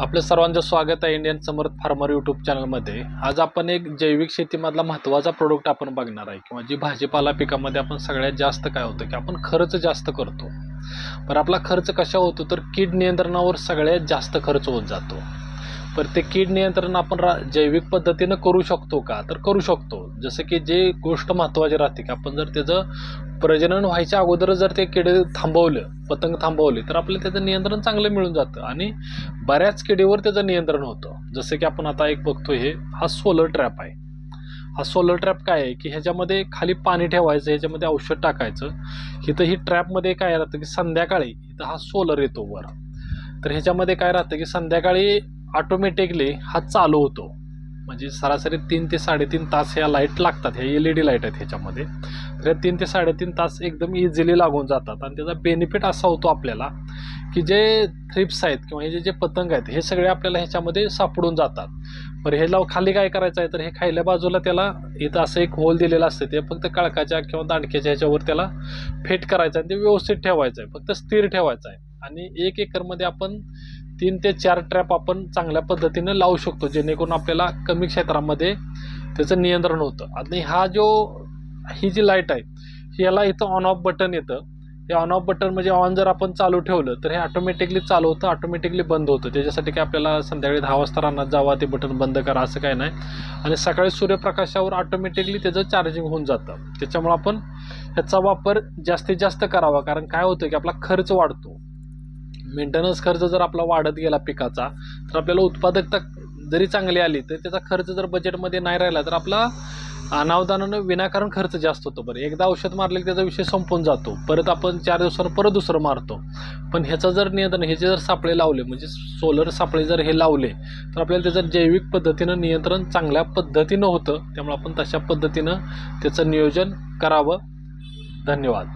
आपलं सर्वांचं स्वागत आहे इंडियन समर्थ फार्मर यूट्यूब चॅनलमध्ये आज आपण एक जैविक शेतीमधला महत्त्वाचा प्रोडक्ट आपण बघणार आहे किंवा जी भाजीपाला पिकामध्ये आपण सगळ्यात जास्त काय होतं की आपण खर्च जास्त करतो. पण आपला खर्च कशा होतो तर कीड नियंत्रणावर सगळ्यात जास्त खर्च होत जातो. पर ते कीड नियंत्रण आपण रा जैविक पद्धतीनं करू शकतो का? तर करू शकतो. जसं की जे गोष्ट महत्त्वाची राहते की आपण जर त्याचं प्रजनन व्हायच्या अगोदर जर ते किडे थांबवलं पतंग थांबवले तर आपल्याला त्याचं नियंत्रण चांगलं मिळून जातं आणि बऱ्याच किडीवर त्याचं नियंत्रण होतं. जसं की आपण आता एक बघतो हे हा सोलर ट्रॅप आहे. हा सोलर ट्रॅप काय आहे? की ह्याच्यामध्ये खाली पाणी ठेवायचं ह्याच्यामध्ये औषध टाकायचं. इथं ही ट्रॅपमध्ये काय राहतं की संध्याकाळी इथं हा सोलर येतो वर. तर ह्याच्यामध्ये काय राहतं की संध्याकाळी ऑटोमॅटिकली हा चालू होतो. म्हणजे सरासरी तीन ते साडेतीन तास ह्या लाइट लागतात ह्या एल ई डी लाइट आहेत ह्याच्यामध्ये. तर या तीन ते साडेतीन तास एकदम इझिली लागून जातात. आणि त्याचा बेनिफिट असा होतो आपल्याला की जे थ्रिप्स आहेत किंवा हे जे जे पतंग आहेत हे सगळे आपल्याला ह्याच्यामध्ये सापडून जातात. बरं हे लाव खाली काय करायचं आहे? तर हे खायल्या बाजूला त्याला इथं असं एक होल दिलेलं असतं. ते फक्त कळकाच्या किंवा दांडक्याच्या ह्याच्यावर त्याला फेट करायचं आहे आणि ते व्यवस्थित ठेवायचं आहे. फक्त स्थिर ठेवायचं आहे. आणि एक एकरमध्ये आपण तीन ते चार ट्रॅप आपण चांगल्या पद्धतीने लावू शकतो जेणेकरून आपल्याला कमी क्षेत्रामध्ये त्याचं नियंत्रण होतं. आणि हा जो ही जी लाइट आहे याला इथं ऑन ऑफ बटन येतं. हे ऑन ऑफ बटन म्हणजे ऑन जर आपण चालू ठेवलं तर हे ऑटोमॅटिकली चालू होतं ऑटोमॅटिकली बंद होतं. त्याच्यासाठी काय आपल्याला संध्याकाळी दहा वाजता रानात जावा ते बटन बंद करा असं काय नाही. आणि सकाळी सूर्यप्रकाशावर ऑटोमॅटिकली त्याचं चार्जिंग होऊन जातं. त्याच्यामुळं आपण ह्याचा वापर जास्तीत जास्त करावा. कारण काय होतं की आपला खर्च वाढतो. मेंटेनन्स खर्च जर आपला वाढत गेला पिकाचा तर आपल्याला उत्पादकता जरी चांगली आली तर त्याचा खर्च जर बजेटमध्ये नाही राहिला तर आपला अनावधानानं विनाकारण खर्च जास्त होतो बरं. एकदा औषध मारले की त्याचा विषय संपून जातो. परत आपण चार दिवसानं परत दुसरं मारतो. पण ह्याचं जर नियंत्रण ह्याचे जर सापळे लावले म्हणजे सोलर सापळे जर हे लावले तर आपल्याला त्याचं जैविक पद्धतीनं नियंत्रण चांगल्या पद्धतीनं होतं. त्यामुळे आपण तशा पद्धतीनं त्याचं नियोजन करावं. धन्यवाद.